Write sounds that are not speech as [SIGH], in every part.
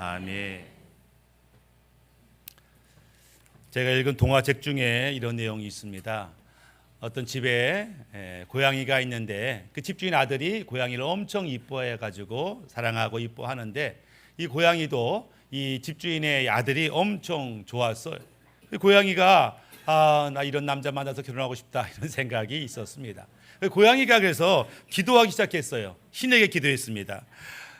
아멘. 제가 읽은 동화책 중에 이런 내용이 있습니다. 어떤 집에 에, 고양이가 있는데 그 집주인 아들이 고양이를 엄청 이뻐해 가지고 사랑하고 이뻐하는데 이 고양이도 이 집주인의 아들이 엄청 좋았어요. 그 고양이가 아, 나 이런 남자 만나서 결혼하고 싶다 [LAUGHS] 이런 생각이 있었습니다. 그 고양이가 그래서 기도하기 시작했어요. 신에게 기도했습니다.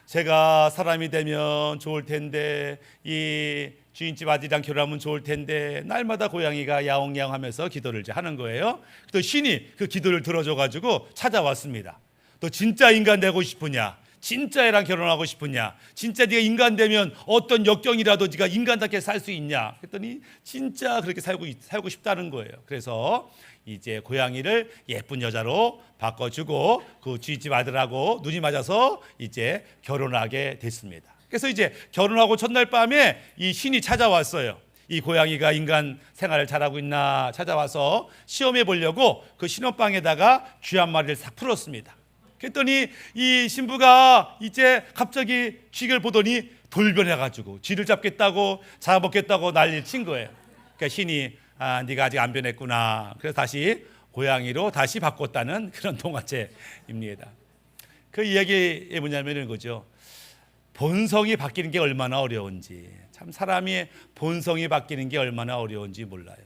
제가 사람이 되면 좋을 텐데 이 주인집 아들이랑 결혼하면 좋을 텐데 날마다 고양이가 야옹야옹하면서 기도를 하는 거예요. 또 신이 그 기도를 들어줘 가지고 찾아왔습니다. 너 진짜 인간 되고 싶으냐? 진짜 애랑 결혼하고 싶으냐? 진짜 네가 인간 되면 어떤 역경이라도 네가 인간답게 살 수 있냐? 그랬더니 진짜 그렇게 살고 살고 싶다는 거예요. 그래서 이제 고양이를 예쁜 여자로 바꿔주고 그 주인집 아들하고 눈이 맞아서 이제 결혼하게 됐습니다. 그래서 이제 결혼하고 첫날 밤에 이 신이 찾아왔어요. 이 고양이가 인간 생활을 잘하고 있나 찾아와서 시험해 보려고 그 신혼방에다가 쥐 한 마리를 싹 풀었습니다. 그랬더니 이 신부가 이제 갑자기 쥐를 보더니 돌변해가지고 쥐를 잡겠다고 잡아먹겠다고 난리를 친 거예요. 그러니까 신이 아, 네가 아직 안 변했구나. 그래서 다시 고양이로 다시 바꿨다는 그런 동화책입니다. 그 이야기 뭐냐면 이거죠. 본성이 바뀌는 게 얼마나 어려운지 참 사람이 본성이 바뀌는 게 얼마나 어려운지 몰라요.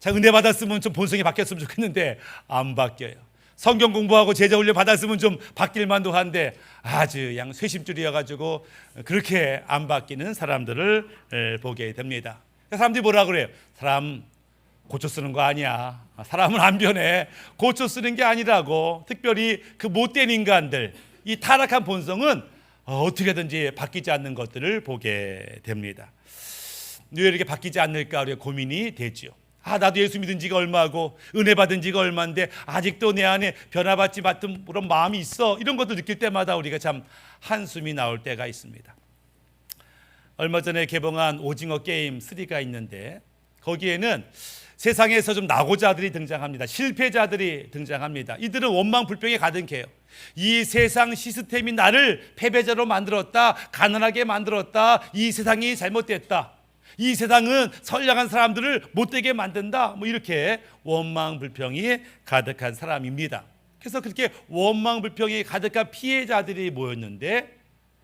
자 은혜 받았으면 좀 본성이 바뀌었으면 좋겠는데 안 바뀌어요. 성경 공부하고 제자 훈련 받았으면 좀 바뀔 만도 한데 아주 양 쇄심줄이어 가지고 그렇게 안 바뀌는 사람들을 에, 보게 됩니다. 사람들이 뭐라 그래요? 사람 고쳐 쓰는 거 아니야. 사람은 안 변해. 고쳐 쓰는 게 아니라고. 특별히 그 못된 인간들, 이 타락한 본성은 어, 어떻게든지 바뀌지 않는 것들을 보게 됩니다. 왜 이렇게 바뀌지 않을까 우리가 고민이 되죠. 아 나도 예수 믿은 지가 얼마고 은혜 받은 지가 얼마인데 아직도 내 안에 변화받지 못한 그런 마음이 있어 이런 것도 느낄 때마다 우리가 참 한숨이 나올 때가 있습니다. 얼마 전에 개봉한 오징어 게임 3가 있는데 거기에는 세상에서 좀 낙오자들이 등장합니다. 실패자들이 등장합니다. 이들은 원망 불평에 가득해요. 이 세상 시스템이 나를 패배자로 만들었다. 가난하게 만들었다. 이 세상이 잘못됐다. 이 세상은 선량한 사람들을 못되게 만든다. 뭐 이렇게 원망 불평이 가득한 사람입니다. 그래서 그렇게 원망 불평이 가득한 피해자들이 모였는데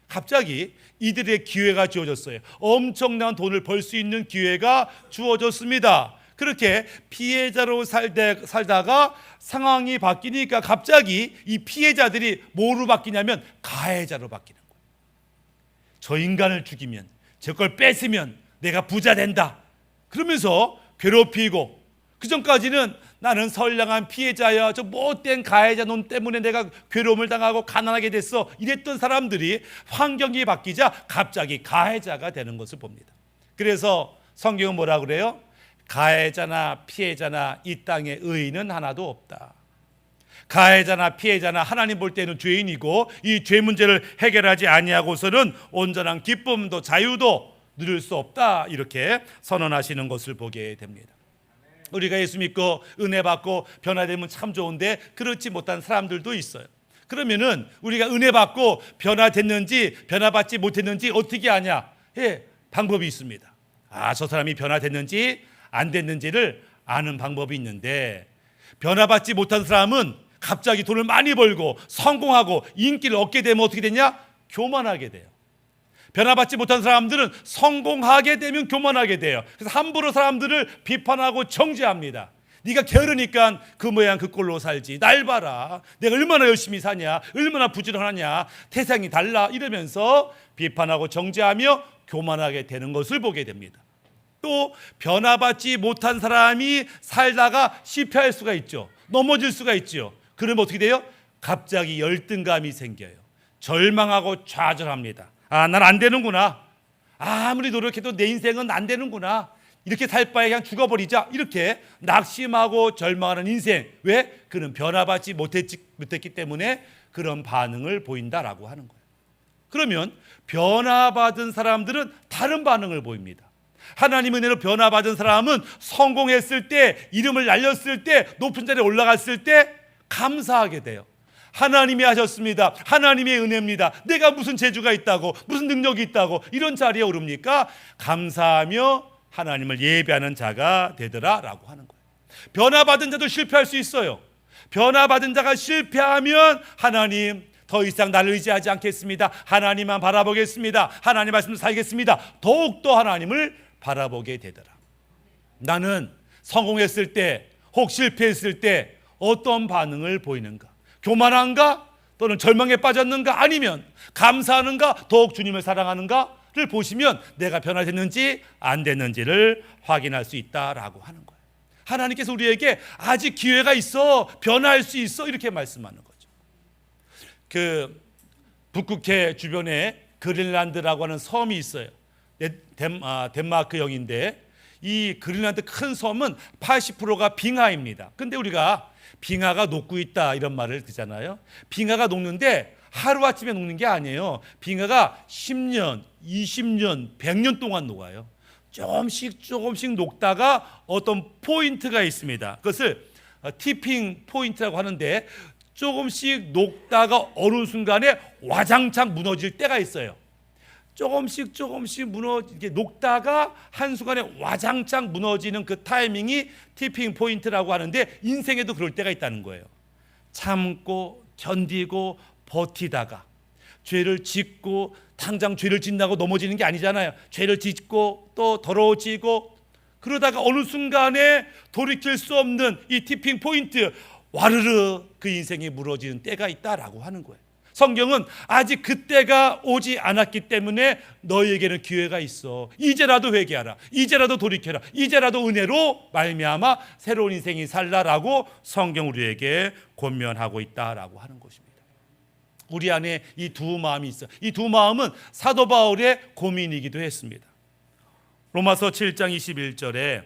갑자기 이들의 기회가 주어졌어요. 엄청난 돈을 벌 수 있는 기회가 주어졌습니다. 그렇게 피해자로 살다, 살다가 상황이 바뀌니까 갑자기 이 피해자들이 뭐로 바뀌냐면 가해자로 바뀌는 거예요. 저 인간을 죽이면, 저걸 뺏으면 내가 부자 된다. 그러면서 괴롭히고 그 전까지는 나는 선량한 피해자야. 저 못된 가해자 놈 때문에 내가 괴로움을 당하고 가난하게 됐어. 이랬던 사람들이 환경이 바뀌자 갑자기 가해자가 되는 것을 봅니다. 그래서 성경은 뭐라 그래요? 가해자나 피해자나 이 땅에 의인은 하나도 없다. 가해자나 피해자나 하나님 볼 때는 죄인이고 이 죄 문제를 해결하지 아니하고서는 온전한 기쁨도 자유도 누릴 수 없다. 이렇게 선언하시는 것을 보게 됩니다. 우리가 예수 믿고 은혜 받고 변화되면 참 좋은데 그렇지 못한 사람들도 있어요. 그러면은 우리가 은혜 받고 변화됐는지 변화받지 못했는지 어떻게 아냐? 예, 방법이 있습니다. 아, 저 사람이 변화됐는지 안 됐는지를 아는 방법이 있는데 변화받지 못한 사람은 갑자기 돈을 많이 벌고 성공하고 인기를 얻게 되면 어떻게 되냐? 교만하게 돼요. 변화받지 못한 사람들은 성공하게 되면 교만하게 돼요. 그래서 함부로 사람들을 비판하고 정죄합니다. 네가 게으르니까 그 모양 그 꼴로 살지. 날 봐라. 내가 얼마나 열심히 사냐. 얼마나 부지런하냐. 태생이 달라. 이러면서 비판하고 정죄하며 교만하게 되는 것을 보게 됩니다. 또 변화받지 못한 사람이 살다가 실패할 수가 있죠. 넘어질 수가 있죠. 그러면 어떻게 돼요? 갑자기 열등감이 생겨요. 절망하고 좌절합니다. 아, 난 안 되는구나. 아무리 노력해도 내 인생은 안 되는구나. 이렇게 살 바에 그냥 죽어버리자. 이렇게 낙심하고 절망하는 인생. 왜? 그는 변화받지 못했지, 못했기 때문에 그런 반응을 보인다라고 하는 거예요. 그러면 변화받은 사람들은 다른 반응을 보입니다. 하나님 은혜로 변화받은 사람은 성공했을 때, 이름을 날렸을 때, 높은 자리에 올라갔을 때 감사하게 돼요. 하나님이 하셨습니다. 하나님의 은혜입니다. 내가 무슨 재주가 있다고, 무슨 능력이 있다고 이런 자리에 오릅니까? 감사하며 하나님을 예배하는 자가 되더라라고 하는 거예요. 변화받은 자도 실패할 수 있어요. 변화받은 자가 실패하면 하나님 더 이상 나를 의지하지 않겠습니다. 하나님만 바라보겠습니다. 하나님 말씀 살겠습니다. 더욱더 하나님을 바라보게 되더라. 나는 성공했을 때, 혹 실패했을 때 어떤 반응을 보이는가? 교만한가? 또는 절망에 빠졌는가? 아니면 감사하는가? 더욱 주님을 사랑하는가?를 보시면 내가 변화됐는지 안 됐는지를 확인할 수 있다라고 하는 거예요. 하나님께서 우리에게 아직 기회가 있어, 변화할 수 있어 이렇게 말씀하는 거죠. 그 북극해 주변에 그린란드라고 하는 섬이 있어요. 덴, 덴, 아, 덴마크형인데 이 그린란드 큰 섬은 80%가 빙하입니다. 근데 우리가 빙하가 녹고 있다 이런 말을 듣잖아요. 빙하가 녹는데 하루아침에 녹는 게 아니에요. 빙하가 10년, 20년, 100년 동안 녹아요. 조금씩 조금씩 녹다가 어떤 포인트가 있습니다. 그것을 어, 티핑 포인트라고 하는데 조금씩 녹다가 어느 순간에 와장창 무너질 때가 있어요. 조금씩 조금씩 무너 이게 녹다가 한 순간에 와장창 무너지는 그 타이밍이 티핑 포인트라고 하는데 인생에도 그럴 때가 있다는 거예요. 참고 견디고 버티다가 죄를 짓고 당장 죄를 짓나고 넘어지는 게 아니잖아요. 죄를 짓고 또 더러워지고 그러다가 어느 순간에 돌이킬 수 없는 이 티핑 포인트 와르르 그 인생이 무너지는 때가 있다라고 하는 거예요. 성경은 아직 그때가 오지 않았기 때문에 너희에게는 기회가 있어. 이제라도 회개하라. 이제라도 돌이켜라. 이제라도 은혜로 말미암아 새로운 인생이 살라라고 성경 우리에게 권면하고 있다라고 하는 것입니다. 우리 안에 이 두 마음이 있어. 이 두 마음은 사도 바울의 고민이기도 했습니다. 로마서 7장 21절에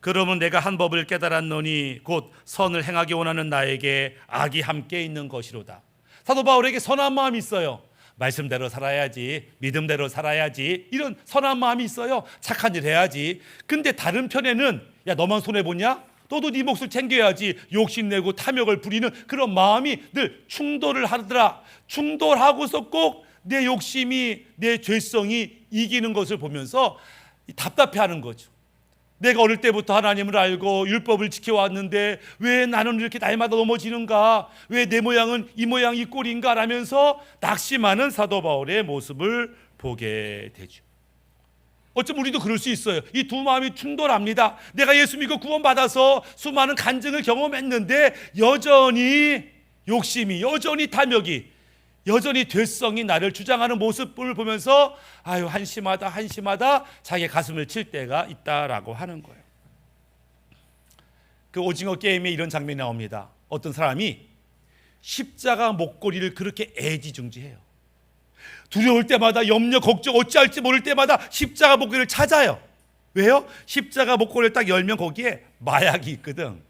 그러면 내가 한 법을 깨달았노니 곧 선을 행하기 원하는 나에게 악이 함께 있는 것이로다. 사도 바울에게 선한 마음이 있어요. 말씀대로 살아야지, 믿음대로 살아야지, 이런 선한 마음이 있어요. 착한 일 해야지. 근데 다른 편에는 야 너만 손해 보냐? 너도 네 몫을 챙겨야지. 욕심내고 탐욕을 부리는 그런 마음이 늘 충돌을 하더라. 충돌하고서 꼭 내 욕심이 내 죄성이 이기는 것을 보면서 답답해 하는 거죠. 내가 어릴 때부터 하나님을 알고 율법을 지켜왔는데 왜 나는 이렇게 날마다 넘어지는가? 왜 내 모양은 이 모양 이 꼴인가? 라면서 낙심하는 사도 바울의 모습을 보게 되죠. 어쩜 우리도 그럴 수 있어요. 이 두 마음이 충돌합니다. 내가 예수 믿고 구원받아서 수많은 간증을 경험했는데 여전히 욕심이, 여전히 탐욕이, 여전히 죄성이 나를 주장하는 모습을 보면서 아유 한심하다 한심하다 자기 가슴을 칠 때가 있다라고 하는 거예요. 그 오징어 게임에 이런 장면이 나옵니다. 어떤 사람이 십자가 목걸이를 그렇게 애지중지해요. 두려울 때마다 염려 걱정 어찌할지 모를 때마다 십자가 목걸이를 찾아요. 왜요? 십자가 목걸이를 딱 열면 거기에 마약이 있거든.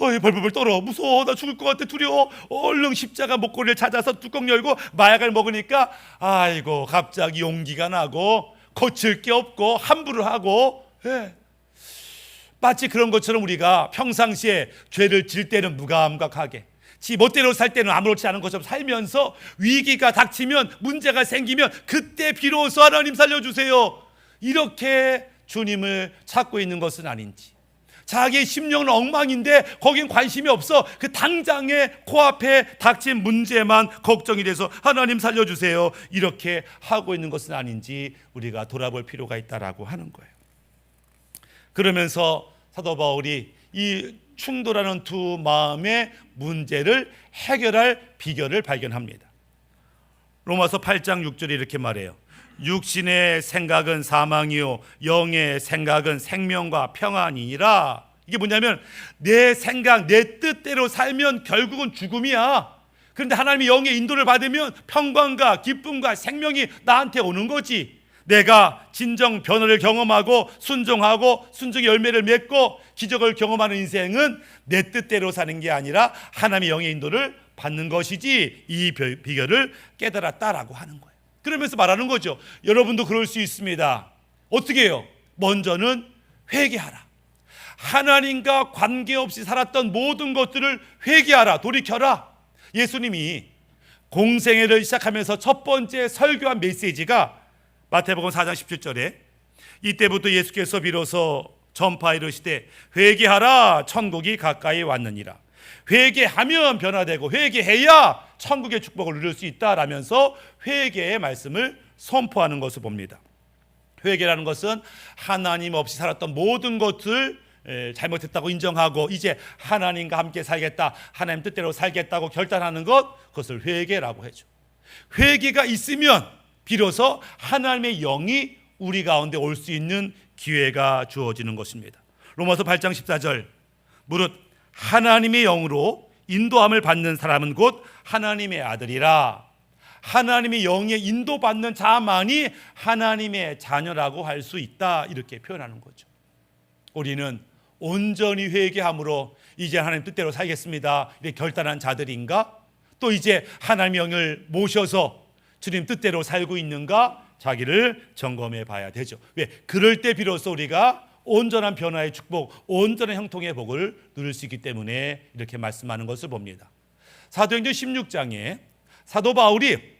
어이 벌벌벌 떨어. 무서워. 나 죽을 것 같아. 두려워. 얼른 십자가 목걸이를 찾아서 뚜껑 열고 마약을 먹으니까 아이고 갑자기 용기가 나고 고칠 게 없고 함부로 하고. 예. 마치 그런 것처럼 우리가 평상시에 죄를 질 때는 무감각하게 지 멋대로 살 때는 아무렇지 않은 것처럼 살면서 위기가 닥치면 문제가 생기면 그때 비로소 하나님 살려주세요. 이렇게 주님을 찾고 있는 것은 아닌지 자기의 심령은 엉망인데 거긴 관심이 없어. 그 당장에 코앞에 닥친 문제만 걱정이 돼서 하나님 살려주세요. 이렇게 하고 있는 것은 아닌지 우리가 돌아볼 필요가 있다라고 하는 거예요. 그러면서 사도 바울이 이 충돌하는 두 마음의 문제를 해결할 비결을 발견합니다. 로마서 8장 6절에 이렇게 말해요. 육신의 생각은 사망이요 영의 생각은 생명과 평안이니라. 이게 뭐냐면 내 생각, 내 뜻대로 살면 결국은 죽음이야. 그런데 하나님의 영의 인도를 받으면 평강과 기쁨과 생명이 나한테 오는 거지. 내가 진정 변화를 경험하고 순종하고 순종의 열매를 맺고 기적을 경험하는 인생은 내 뜻대로 사는 게 아니라 하나님의 영의 인도를 받는 것이지 이 비결을 깨달았다라고 하는 거예요. 그러면서 말하는 거죠. 여러분도 그럴 수 있습니다. 어떻게 해요? 먼저는 회개하라. 하나님과 관계없이 살았던 모든 것들을 회개하라. 돌이켜라. 예수님이 공생애를 시작하면서 첫 번째 설교한 메시지가 마태복음 4장 17절에 이때부터 예수께서 비로소 전파 이르시되 회개하라 천국이 가까이 왔느니라 회개하면 변화되고 회개해야 천국의 축복을 누릴 수 있다라면서 회개의 말씀을 선포하는 것을 봅니다. 회개라는 것은 하나님 없이 살았던 모든 것을 에, 잘못했다고 인정하고 이제 하나님과 함께 살겠다, 하나님 뜻대로 살겠다고 결단하는 것, 그것을 회개라고 하죠. 회개가 있으면 비로소 하나님의 영이 우리 가운데 올 수 있는 기회가 주어지는 것입니다. 로마서 8장 14절 무릇 하나님의 영으로 인도함을 받는 사람은 곧 하나님의 아들이라. 하나님의 영에 인도받는 자만이 하나님의 자녀라고 할 수 있다. 이렇게 표현하는 거죠. 우리는 온전히 회개함으로 이제 하나님 뜻대로 살겠습니다. 이렇게 결단한 자들인가? 또 이제 하나님의 영을 모셔서 주님 뜻대로 살고 있는가? 자기를 점검해 봐야 되죠. 왜? 그럴 때 비로소 우리가 온전한 변화의 축복, 온전한 형통의 복을 누릴 수 있기 때문에 이렇게 말씀하는 것을 봅니다. 사도행전 16장에 사도 바울이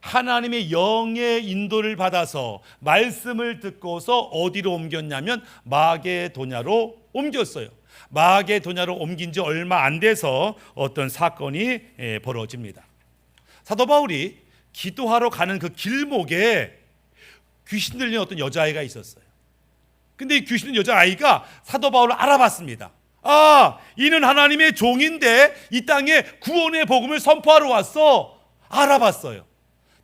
하나님의 영의 인도를 받아서 말씀을 듣고서 어디로 옮겼냐면 마게도냐로 옮겼어요. 마게도냐로 옮긴 지 얼마 안 돼서 어떤 사건이 예, 벌어집니다. 사도 바울이 기도하러 가는 그 길목에 귀신 들린 어떤 여자아이가 있었어요. 근데 이 귀신 들린 여자 아이가 사도 바울을 알아봤습니다. 아, 이는 하나님의 종인데 이 땅에 구원의 복음을 선포하러 왔어. 알아봤어요.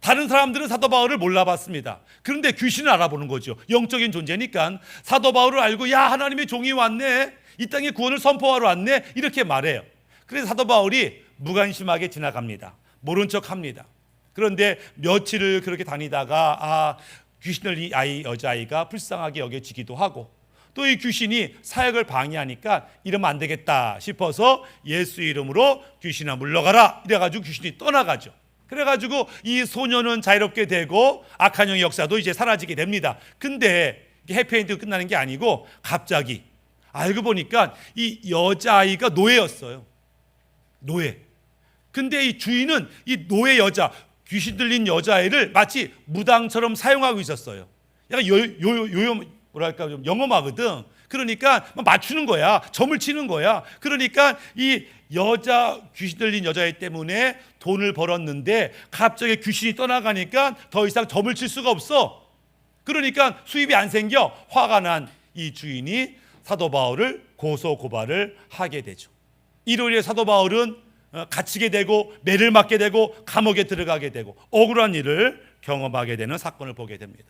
다른 사람들은 사도 바울을 몰라봤습니다. 그런데 귀신을 알아보는 거죠. 영적인 존재니까 사도 바울을 알고 야 하나님의 종이 왔네. 이 땅에 구원을 선포하러 왔네. 이렇게 말해요. 그래서 사도 바울이 무관심하게 지나갑니다. 모른 척합니다. 그런데 며칠을 그렇게 다니다가 아 귀신을 이 아이 여자아이가 불쌍하게 여겨지기도 하고 또 이 귀신이 사역을 방해하니까 이러면 안 되겠다 싶어서 예수 이름으로 귀신아 물러가라 이래가지고 귀신이 떠나가죠. 그래가지고 이 소녀는 자유롭게 되고 악한 영의 역사도 이제 사라지게 됩니다. 근데 해피엔드 끝나는 게 아니고 갑자기 알고 보니까 이 여자아이가 노예였어요. 노예. 근데 이 주인은 이 노예 여자, 귀신 들린 여자아이를 마치 무당처럼 사용하고 있었어요. 약간 요, 요, 요, 요 뭐랄까 좀 영험하거든. 그러니까 막 맞추는 거야. 점을 치는 거야. 그러니까 이 여자 귀신 들린 여자애 때문에 돈을 벌었는데 갑자기 귀신이 떠나가니까 더 이상 점을 칠 수가 없어. 그러니까 수입이 안 생겨 화가 난 이 주인이 사도 바울을 고소 고발을 하게 되죠. 인해 사도 바울은 어, 갇히게 되고 매를 맞게 되고 감옥에 들어가게 되고 억울한 일을 경험하게 되는 사건을 보게 됩니다.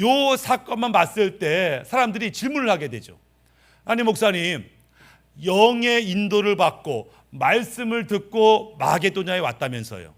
요 사건만 봤을 때 사람들이 질문을 하게 되죠. 아니 목사님 영의 인도를 받고 말씀을 듣고 마게도냐에 왔다면서요.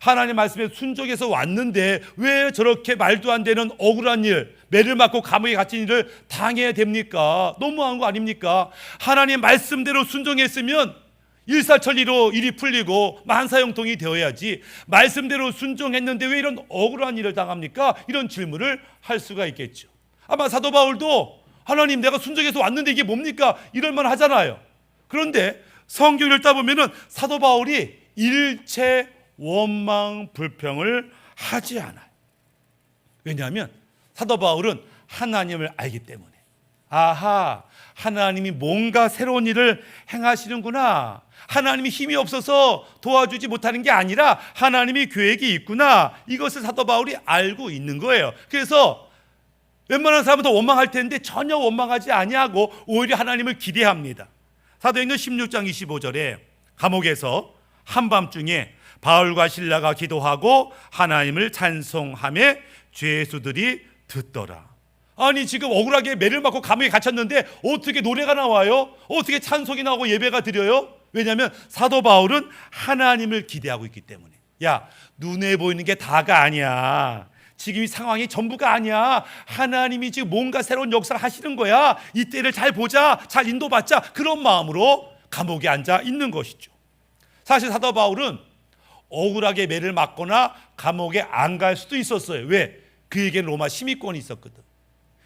하나님 말씀에 순종해서 왔는데 왜 저렇게 말도 안 되는 억울한 일, 매를 맞고 감옥에 갇힌 일을 당해야 됩니까? 너무한 거 아닙니까? 하나님 말씀대로 순종했으면 일사천리로 일이 풀리고 만사형통이 되어야지 말씀대로 순종했는데 왜 이런 억울한 일을 당합니까? 이런 질문을 할 수가 있겠죠. 아마 사도 바울도 하나님 내가 순종해서 왔는데 이게 뭡니까? 이럴 만 하잖아요. 그런데 성경을 읽다 보면은 사도 바울이 일체 원망 불평을 하지 않아요. 왜냐하면 사도 바울은 하나님을 알기 때문에 아하 하나님이 뭔가 새로운 일을 행하시는구나. 하나님이 힘이 없어서 도와주지 못하는 게 아니라 하나님이 계획이 있구나. 이것을 사도 바울이 알고 있는 거예요. 그래서 웬만한 사람은 더 원망할 텐데 전혀 원망하지 아니하고 오히려 하나님을 기대합니다. 사도행전 16장 25절에 감옥에서 한밤중에 바울과 신라가 기도하고 하나님을 찬송함에 죄수들이 듣더라. 아니 지금 억울하게 매를 맞고 감옥에 갇혔는데 어떻게 노래가 나와요? 어떻게 찬송이 나오고 예배가 드려요? 왜냐하면 사도 바울은 하나님을 기대하고 있기 때문에 야 눈에 보이는 게 다가 아니야. 지금 이 상황이 전부가 아니야. 하나님이 지금 뭔가 새로운 역사를 하시는 거야. 이 때를 잘 보자, 잘 인도받자 그런 마음으로 감옥에 앉아 있는 것이죠. 사실 사도 바울은 억울하게 매를 맞거나 감옥에 안 갈 수도 있었어요. 왜? 그에게는 로마 시민권이 있었거든.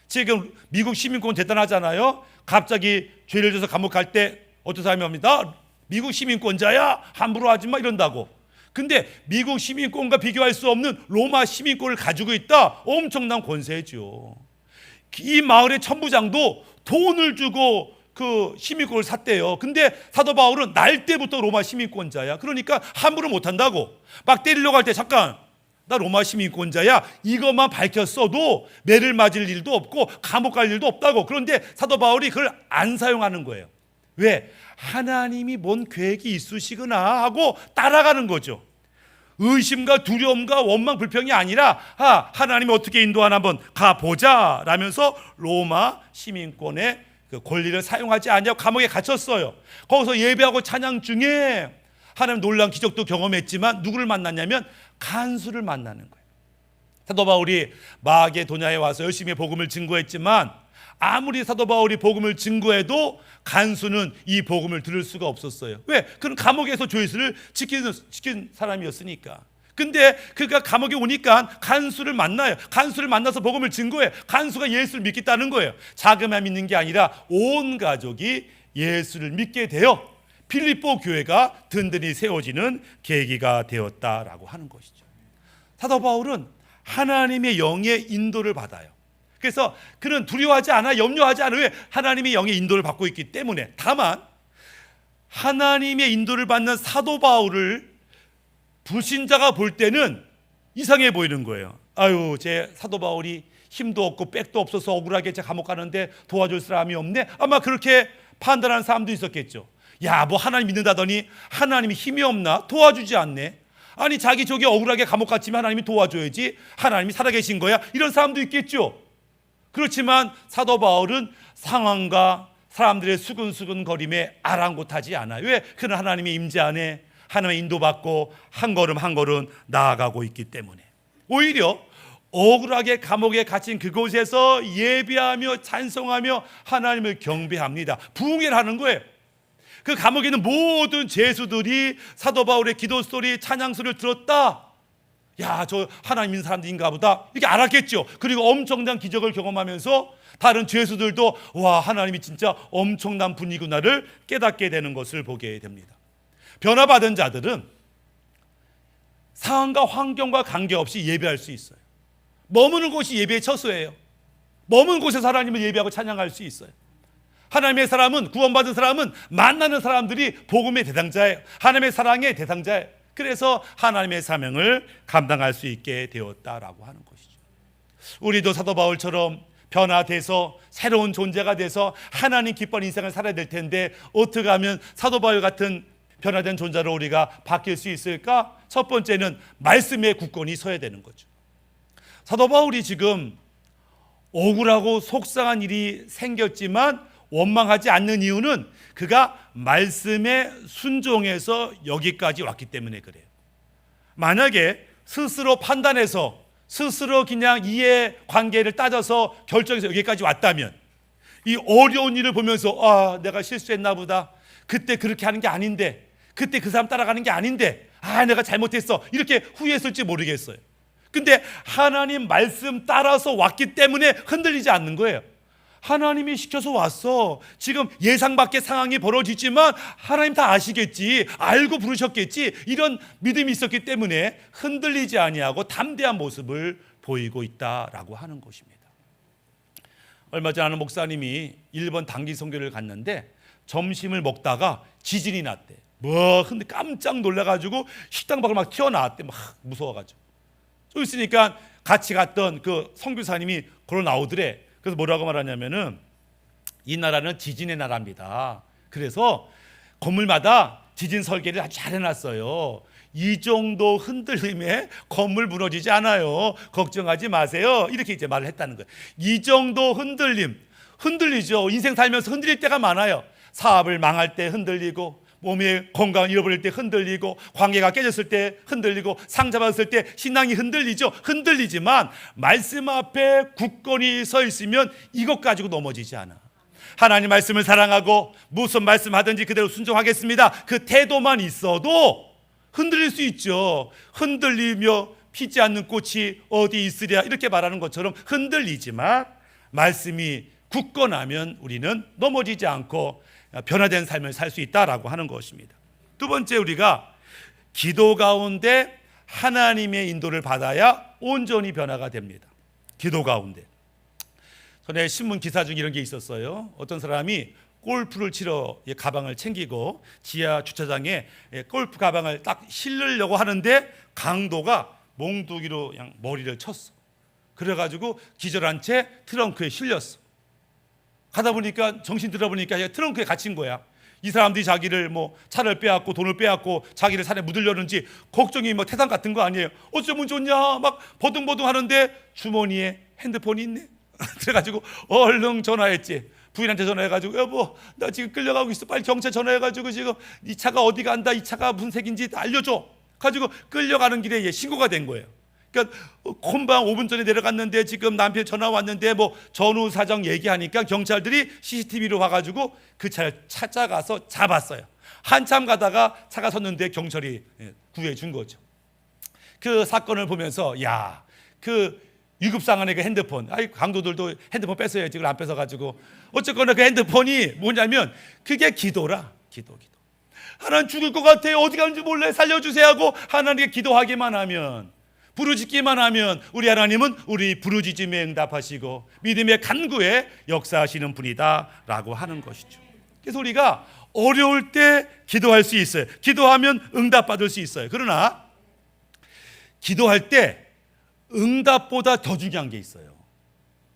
지금 미국 시민권 대단하잖아요. 갑자기 죄를 져서 감옥 갈 때 어떤 사람이 합니다. 미국 시민권자야 함부로 하지 마 이런다고. 근데 미국 시민권과 비교할 수 없는 로마 시민권을 가지고 있다. 엄청난 권세죠. 이 마을의 천부장도 돈을 주고 그 시민권을 샀대요. 근데 사도 바울은 날 때부터 로마 시민권자야. 그러니까 함부로 못 한다고. 막 때리려고 할 때 잠깐 나 로마 시민권자야. 이것만 밝혔어도 매를 맞을 일도 없고 감옥 갈 일도 없다고. 그런데 사도 바울이 그걸 안 사용하는 거예요. 왜? 하나님이 뭔 계획이 있으시구나 하고 따라가는 거죠. 의심과 두려움과 원망 불평이 아니라 아, 하나님이 어떻게 인도하나 한번 가보자 라면서 로마 시민권의 그 권리를 사용하지 않냐고 감옥에 갇혔어요. 거기서 예배하고 찬양 중에 하나님 놀란 기적도 경험했지만 누구를 만났냐면 간수를 만나는 거예요. 사도 바울이 마게 도냐에 와서 열심히 복음을 증거했지만 아무리 사도 바울이 복음을 증거해도 간수는 이 복음을 들을 수가 없었어요. 왜? 그는 감옥에서 조회수를 지키는, 지킨 사람이었으니까. 근데 그가 감옥에 오니까 간수를 만나요. 간수를 만나서 복음을 증거해. 간수가 예수를 믿겠다는 거예요. 자그만 믿는 게 아니라 온 가족이 예수를 믿게 되어 필리포 교회가 든든히 세워지는 계기가 되었다라고 하는 것이죠. 사도 바울은 하나님의 영의 인도를 받아요. 그래서 그는 두려워하지 않아 염려하지 않아 왜 하나님의 영의 인도를 받고 있기 때문에 다만 하나님의 인도를 받는 사도 바울을 불신자가 볼 때는 이상해 보이는 거예요. 아유, 제 사도 바울이 힘도 없고 백도 없어서 억울하게 제 감옥 가는데 도와줄 사람이 없네. 아마 그렇게 판단하는 사람도 있었겠죠. 야, 뭐 하나님 믿는다더니 하나님이 힘이 없나? 도와주지 않네. 아니 자기 저기 억울하게 감옥 갔지만 하나님이 도와줘야지. 하나님이 살아계신 거야. 이런 사람도 있겠죠. 그렇지만 사도 바울은 상황과 사람들의 수근수근 거림에 아랑곳하지 않아요. 왜? 그는 하나님의 임재 안에 하나님의 인도받고 한 걸음 한 걸음 나아가고 있기 때문에 오히려 억울하게 감옥에 갇힌 그곳에서 예배하며 찬송하며 하나님을 경배합니다. 부흥회를 하는 거예요. 그 감옥에 있는 모든 죄수들이 사도 바울의 기도 소리, 찬양 소리를 들었다. 야, 저 하나님 있는 사람들인가 보다. 이렇게 알았겠죠. 그리고 엄청난 기적을 경험하면서 다른 죄수들도 와, 하나님이 진짜 엄청난 분이구나를 깨닫게 되는 것을 보게 됩니다. 변화받은 자들은 상황과 환경과 관계없이 예배할 수 있어요. 머무는 곳이 예배의 처소예요. 머무는 곳에서 하나님을 예배하고 찬양할 수 있어요. 하나님의 사람은 구원받은 사람은 만나는 사람들이 복음의 대상자예요. 하나님의 사랑의 대상자예요. 그래서 하나님의 사명을 감당할 수 있게 되었다라고 하는 것이죠. 우리도 사도 바울처럼 변화돼서 새로운 존재가 돼서 하나님 기뻐하는 인생을 살아야 될 텐데 어떻게 하면 사도 바울 같은 변화된 존재로 우리가 바뀔 수 있을까? 첫 번째는 말씀의 굳건히 서야 되는 거죠. 사도 바울이 지금 억울하고 속상한 일이 생겼지만 원망하지 않는 이유는 그가 말씀에 순종해서 여기까지 왔기 때문에 그래요. 만약에 스스로 판단해서 스스로 그냥 이해 관계를 따져서 결정해서 여기까지 왔다면 이 어려운 일을 보면서 아, 내가 실수했나 보다. 그때 그렇게 하는 게 아닌데. 그때 그 사람 따라가는 게 아닌데. 아, 내가 잘못했어. 이렇게 후회했을지 모르겠어요. 근데 하나님 말씀 따라서 왔기 때문에 흔들리지 않는 거예요. 하나님이 시켜서 왔어. 지금 예상 밖의 상황이 벌어지지만 하나님 다 아시겠지. 알고 부르셨겠지. 이런 믿음이 있었기 때문에 흔들리지 아니하고 담대한 모습을 보이고 있다라고 하는 것입니다. 얼마 전 아는 목사님이 일본 단기 선교를 갔는데 점심을 먹다가 지진이 났대. 뭐 근데 깜짝 놀라가지고 식당 밖을 막 튀어나왔대. 막 무서워가지고. 좀 있으니까 같이 갔던 그 선교사님이 걸어 나오더래. 그래서 뭐라고 말하냐면은 이 나라는 지진의 나라입니다. 그래서 건물마다 지진 설계를 아주 잘 해놨어요. 이 정도 흔들림에 건물 무너지지 않아요. 걱정하지 마세요. 이렇게 이제 말을 했다는 거예요. 이 정도 흔들림, 흔들리죠. 인생 살면서 흔들릴 때가 많아요. 사업을 망할 때 흔들리고, 몸의 건강을 잃어버릴 때 흔들리고, 관계가 깨졌을 때 흔들리고, 상처받았을 때 신앙이 흔들리죠. 흔들리지만 말씀 앞에 굳건히 서 있으면 이것 가지고 넘어지지 않아. 하나님 말씀을 사랑하고 무슨 말씀 하든지 그대로 순종하겠습니다. 그 태도만 있어도 흔들릴 수 있죠. 흔들리며 피지 않는 꽃이 어디 있으랴 이렇게 말하는 것처럼 흔들리지만 말씀이 굳건하면 우리는 넘어지지 않고 변화된 삶을 살 수 있다라고 하는 것입니다. 두 번째 우리가 기도 가운데 하나님의 인도를 받아야 온전히 변화가 됩니다. 기도 가운데. 전에 신문 기사 중에 이런 게 있었어요. 어떤 사람이 골프를 치러 예, 가방을 챙기고 지하 주차장에 예, 골프 가방을 딱 실으려고 하는데 강도가 몽둥이로 머리를 쳤어. 그래가지고 기절한 채 트렁크에 실렸어. 가다 보니까 정신 들어보니까 트렁크에 갇힌 거야. 이 사람들이 자기를 뭐 차를 빼앗고 돈을 빼앗고 자기를 산에 묻으려는지 걱정이 뭐 태산 같은 거 아니에요. 어쩌면 좋냐 막 버둥버둥 하는데 주머니에 핸드폰이 있네. [LAUGHS] 그래가지고 얼른 전화했지. 부인한테 전화해가지고 여보 나 지금 끌려가고 있어 빨리 경찰 전화해가지고 지금 이 차가 어디 간다 이 차가 무슨 색인지 다 알려줘. 가지고 끌려가는 길에 얘 신고가 된 거예요. 그러니까 금방 5분 전에 내려갔는데 지금 남편 전화 왔는데 뭐 전후 사정 얘기하니까 경찰들이 CCTV로 와가지고 그 차를 찾아가서 잡았어요. 한참 가다가 차가 섰는데 경찰이 예, 구해 준 거죠. 그 사건을 보면서 야 그 유급상한의 그 핸드폰 아이 강도들도 핸드폰 뺐어야지 그걸 안 뺏어가지고. 어쨌거나 그 핸드폰이 뭐냐면 그게 기도라. 기도 기도. 하나님 죽을 것 같아요. 어디 가는지 몰래 살려주세요 하고 하나님께 기도하기만 하면 부르짖기만 하면 우리 하나님은 우리 부르짖음에 응답하시고 믿음의 간구에 역사하시는 분이다라고 하는 것이죠. 그래서 우리가 어려울 때 기도할 수 있어요. 기도하면 응답받을 수 있어요. 그러나 기도할 때 응답보다 더 중요한 게 있어요.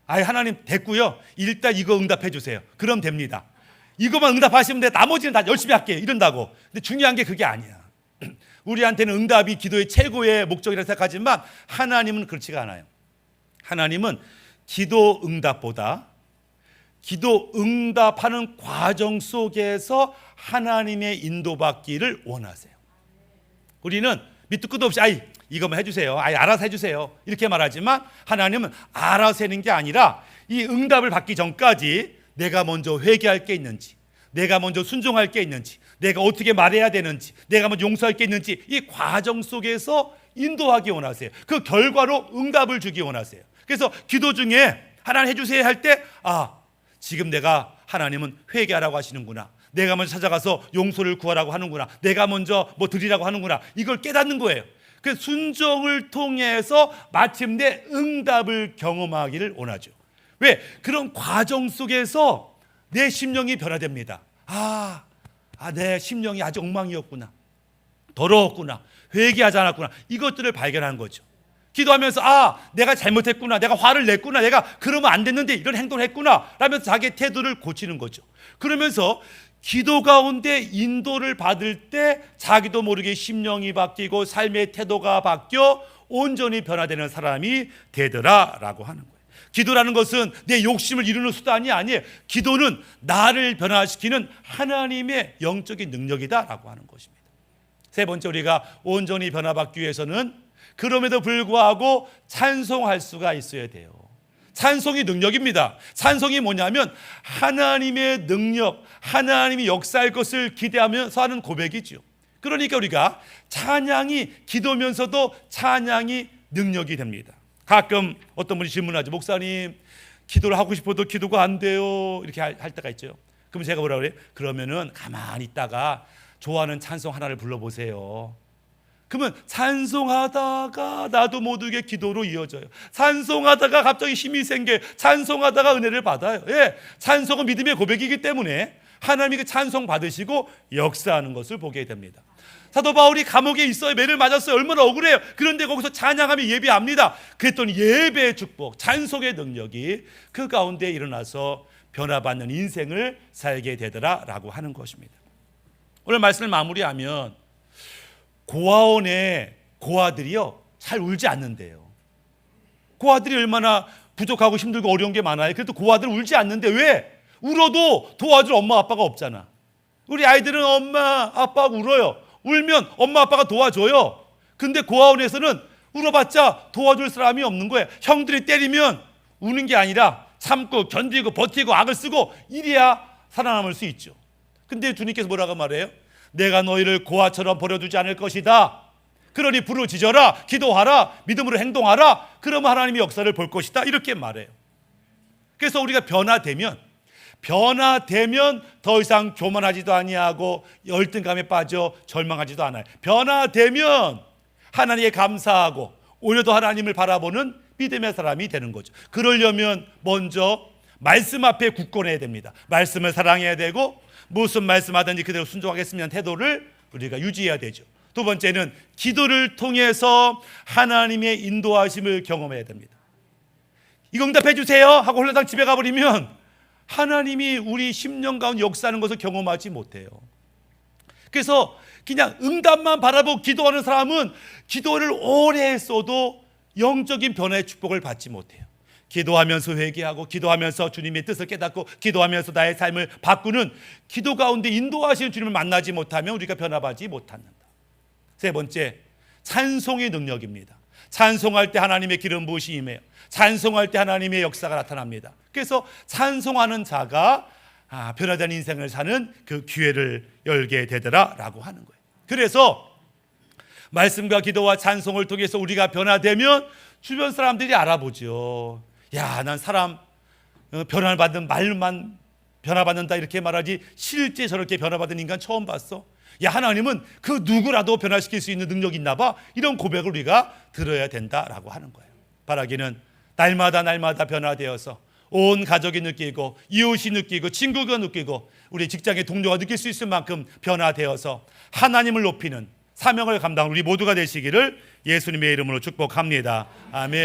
아예 하나님 됐고요. 일단 이거 응답해 주세요. 그럼 됩니다. 이거만 응답하시면 돼. 나머지는 다 열심히 할게. 이런다고. 근데 중요한 게 그게 아니야. [CLEARS THROAT] 우리한테는 응답이 기도의 최고의 목적이라 생각하지만 하나님은 그렇지가 않아요. 하나님은 기도 응답보다 기도 응답하는 과정 속에서 하나님의 인도받기를 원하세요. 우리는 밑도 끝도 없이 아이 이것만 해주세요. 아이 알아서 해주세요. 이렇게 말하지만 하나님은 알아서 하는 게 아니라 이 응답을 받기 전까지 내가 먼저 회개할 게 있는지 내가 먼저 순종할 게 있는지 내가 어떻게 말해야 되는지 내가 먼저 용서할 게 있는지 이 과정 속에서 인도하기 원하세요. 그 결과로 응답을 주기 원하세요. 그래서 기도 중에 하나님 해주세요 할 때 아 지금 내가 하나님은 회개하라고 하시는구나. 내가 먼저 찾아가서 용서를 구하라고 하는구나. 내가 먼저 뭐 드리라고 하는구나. 이걸 깨닫는 거예요. 그 순종을 통해서 마침내 응답을 경험하기를 원하죠. 왜? 그런 과정 속에서 내 심령이 변화됩니다. 아, 아, 내 심령이 아주 엉망이었구나. 더러웠구나. 회개하지 않았구나. 이것들을 발견한 거죠. 기도하면서 아, 내가 잘못했구나. 내가 화를 냈구나. 내가 그러면 안 됐는데 이런 행동을 했구나. 라면서 자기의 태도를 고치는 거죠. 그러면서 기도 가운데 인도를 받을 때 자기도 모르게 심령이 바뀌고 삶의 태도가 바뀌어 온전히 변화되는 사람이 되더라라고 하는 거예요. 기도라는 것은 내 욕심을 이루는 수단이 아니에요. 기도는 나를 변화시키는 하나님의 영적인 능력이다라고 하는 것입니다. 세 번째 우리가 온전히 변화받기 위해서는 그럼에도 불구하고 찬송할 수가 있어야 돼요. 찬송이 능력입니다. 찬송이 뭐냐면 하나님의 능력, 하나님이 역사할 것을 기대하면서 하는 고백이죠. 그러니까 우리가 찬양이 기도면서도 찬양이 능력이 됩니다. 가끔 어떤 분이 질문하죠. 목사님, 기도를 하고 싶어도 기도가 안 돼요. 이렇게 할, 할 때가 있죠. 그럼 제가 뭐라 그래요? 그러면은 가만히 있다가 좋아하는 찬송 하나를 불러보세요. 그러면 찬송하다가 나도 모르게 기도로 이어져요. 찬송하다가 갑자기 힘이 생겨. 찬송하다가 은혜를 받아요. 예, 찬송은 믿음의 고백이기 때문에 하나님이 그 찬송 받으시고 역사하는 것을 보게 됩니다. 사도 바울이 감옥에 있어요. 매를 맞았어요. 얼마나 억울해요. 그런데 거기서 찬양하며 예배합니다. 그랬더니 예배의 축복, 찬송의 능력이 그 가운데 일어나서 변화받는 인생을 살게 되더라라고 하는 것입니다. 오늘 말씀을 마무리하면 고아원의 고아들이요 잘 울지 않는데요. 고아들이 얼마나 부족하고 힘들고 어려운 게 많아요. 그래도 고아들 울지 않는데 왜? 울어도 도와줄 엄마 아빠가 없잖아. 우리 아이들은 엄마 아빠 울어요. 울면 엄마 아빠가 도와줘요. 근데 고아원에서는 울어봤자 도와줄 사람이 없는 거예요. 형들이 때리면 우는 게 아니라 참고 견디고 버티고 악을 쓰고 이래야 살아남을 수 있죠. 근데 주님께서 뭐라고 말해요? 내가 너희를 고아처럼 버려두지 않을 것이다. 그러니 부르짖어라, 기도하라, 믿음으로 행동하라. 그러면 하나님의 역사를 볼 것이다. 이렇게 말해요. 그래서 우리가 변화되면 변화되면 더 이상 교만하지도 아니하고 열등감에 빠져 절망하지도 않아요. 변화되면 하나님께 감사하고 오히려 더 하나님을 바라보는 믿음의 사람이 되는 거죠. 그러려면 먼저 말씀 앞에 굳건해야 됩니다. 말씀을 사랑해야 되고 무슨 말씀하든지 그대로 순종하겠습니다. 태도를 우리가 유지해야 되죠. 두 번째는 기도를 통해서 하나님의 인도하심을 경험해야 됩니다. 이거 응답해 주세요 하고 홀라당 집에 가버리면 하나님이 우리 10년 가운데 역사하는 것을 경험하지 못해요. 그래서 그냥 응답만 바라보고 기도하는 사람은 기도를 오래 했어도 영적인 변화의 축복을 받지 못해요. 기도하면서 회개하고 기도하면서 주님의 뜻을 깨닫고 기도하면서 나의 삶을 바꾸는 기도 가운데 인도하시는 주님을 만나지 못하면 우리가 변화받지 못한다. 세 번째, 찬송의 능력입니다. 찬송할 때 하나님의 기름 부으심이 임해요. 찬송할 때 하나님의 역사가 나타납니다. 그래서 찬송하는 자가 아, 변화된 인생을 사는 그 기회를 열게 되더라라고 하는 거예요. 그래서 말씀과 기도와 찬송을 통해서 우리가 변화되면 주변 사람들이 알아보죠. 야, 난 사람 어, 변화를 받는 말만 변화받는다 이렇게 말하지 실제 저렇게 변화받은 인간 처음 봤어. 야, 하나님은 그 누구라도 변화시킬 수 있는 능력이 있나 봐. 이런 고백을 우리가 들어야 된다라고 하는 거예요. 바라기는 날마다 날마다 변화되어서 온 가족이 느끼고 이웃이 느끼고 친구가 느끼고 우리 직장의 동료가 느낄 수 있을 만큼 변화되어서 하나님을 높이는 사명을 감당하는 우리 모두가 되시기를 예수님의 이름으로 축복합니다. 아멘.